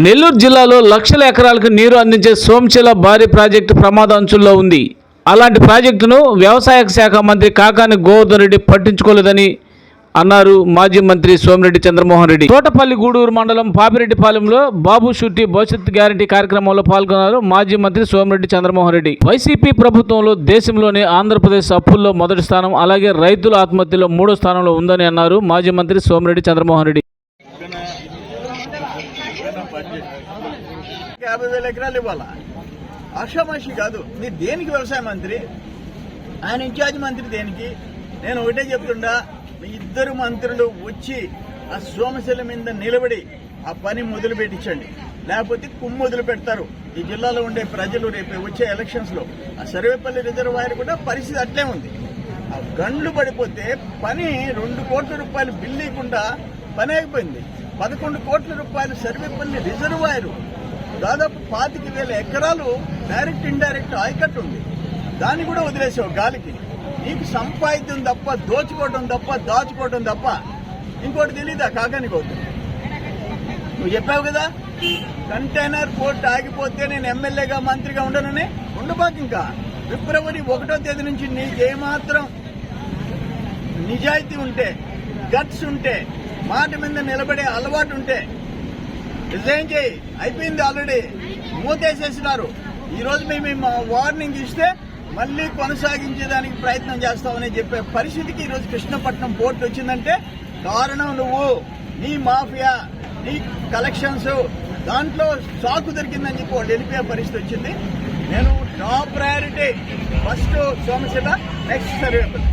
నెల్లూరు జిల్లాలో లక్షల ఎకరాలకు నీరు అందించే సోమశిల భారీ ప్రాజెక్టు ప్రమాద అంచుల్లో ఉంది. అలాంటి ప్రాజెక్టును వ్యవసాయ శాఖ మంత్రి కాకాని గోవర్ధన్ రెడ్డి పట్టించుకోలేదని అన్నారు మాజీ మంత్రి సోమిరెడ్డి చంద్రమోహన్ రెడ్డి. తోటపల్లి గూడూరు మండలం పాపిరెడ్డిపాలెంలో బాబు షుట్టి భవిష్యత్ గ్యారంటీ కార్యక్రమంలో పాల్గొన్నారు మాజీ మంత్రి సోమిరెడ్డి చంద్రమోహన్ రెడ్డి. వైసీపీ ప్రభుత్వంలో దేశంలోనే ఆంధ్రప్రదేశ్ అప్పుల్లో మొదటి స్థానం అలాగే రైతుల ఆత్మహత్యలో మూడో స్థానంలో ఉందని అన్నారు మాజీ మంత్రి సోమిరెడ్డి చంద్రమోహన్ రెడ్డి. యాభై వేల ఎకరాలు ఇవ్వాలా? ఆషామాషి కాదు. మీరు దేనికి వ్యవసాయ మంత్రి? ఆయన ఇన్ఛార్జ్ మంత్రి దేనికి? నేను ఒకటే చెప్తుండా మీ ఇద్దరు మంత్రులు వచ్చి ఆ సోమశిల మీద నిలబడి ఆ పని మొదలు పెట్టించండి. లేకపోతే కుమ్ము మొదలు పెడతారు. ఈ జిల్లాలో ఉండే ప్రజలు రేపు వచ్చే ఎలక్షన్స్లో ఆ సర్వేపల్లి రిజర్వాయర్ కూడా పరిస్థితి అట్లే ఉంది. ఆ గండ్లు పడిపోతే పని రెండు కోట్ల రూపాయలు బిల్లు ఇవ్వకుండా పని అయిపోయింది. పదకొండు కోట్ల రూపాయలు సర్వేపల్లి రిజర్వాయర్. దాదాపు పాతిక వేల ఎకరాలు డైరెక్ట్ ఇండైరెక్ట్ ఆయకట్టు ఉంది. దాన్ని కూడా వదిలేసావు గాలికి. నీకు సంపాదితం తప్ప దోచుకోవడం తప్ప దాచుకోవడం తప్ప ఇంకోటి తెలీదా కాకాని అవుతుంది నువ్వు చెప్పావు కదా కంటైనర్ పోర్ట్ ఆగిపోతే నేను ఎమ్మెల్యేగా మంత్రిగా ఉండనని? ఉండబాకు ఇంకా. ఫిబ్రవరి ఒకటో తేదీ నుంచి నీకేమాత్రం నిజాయితీ ఉంటే గట్స్ ఉంటే మాట మీద నిలబడే అలవాటు ఉంటే రిజైన్ చేయి. అయిపోయింది ఆల్రెడీ మూతేసేసినారు. ఈరోజు మేము వార్నింగ్ ఇస్తే మళ్ళీ కొనసాగించేదానికి ప్రయత్నం చేస్తామని చెప్పే పరిస్థితికి ఈరోజు కృష్ణపట్నం పోర్టు వచ్చిందంటే కారణం నువ్వు నీ మాఫియా నీ కలెక్షన్స్ దాంట్లో సాకు దొరికిందని చెప్పి వాళ్ళు వెళ్ళిపోయే పరిస్థితి వచ్చింది. నేను top priority first Somasila next Sarvepalli